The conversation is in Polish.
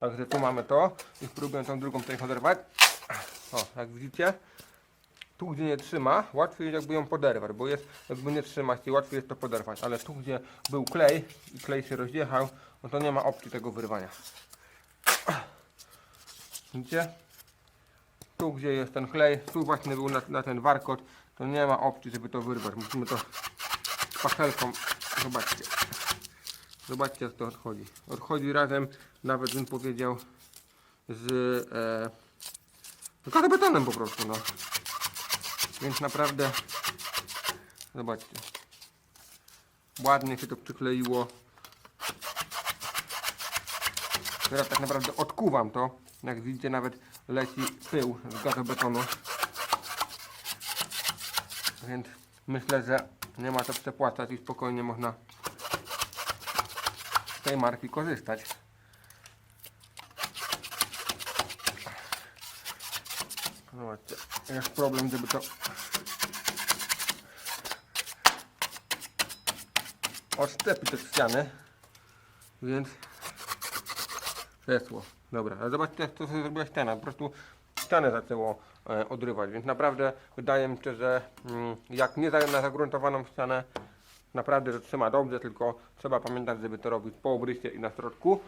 Także tu mamy to i spróbuję tą drugą tutaj oderwać. O, jak widzicie, tu gdzie nie trzyma, łatwiej jest jakby ją poderwać, bo jest jakby nie trzymać i łatwiej jest to poderwać, ale tu gdzie był klej i klej się rozjechał, no to nie ma opcji tego wyrwania. Widzicie? Tu gdzie jest ten klej, tu właśnie był na, na ten warkot, to nie ma opcji, żeby to wyrwać. Musimy to pachelką, zobaczcie. Zobaczcie jak to odchodzi. Odchodzi razem, nawet bym powiedział, z e, z karabetonem po prostu, no. Więc naprawdę, zobaczcie. Ładnie się to przykleiło. Teraz tak naprawdę odkuwam to. Jak widzicie nawet leci pył z gazobetonu. Więc myślę, że nie ma co przepłacać i spokojnie można z tej marki korzystać. Zobaczcie, jest problem, żeby to odszczepić od ściany, więc przesło. Dobra, ale zobaczcie jak to sobie zrobiła ściana, po prostu ścianę zaczęło e, odrywać, więc naprawdę wydaje mi się, że mm, jak nie na zagruntowaną ścianę, naprawdę to trzyma dobrze, tylko trzeba pamiętać, żeby to robić po obrysie i na środku.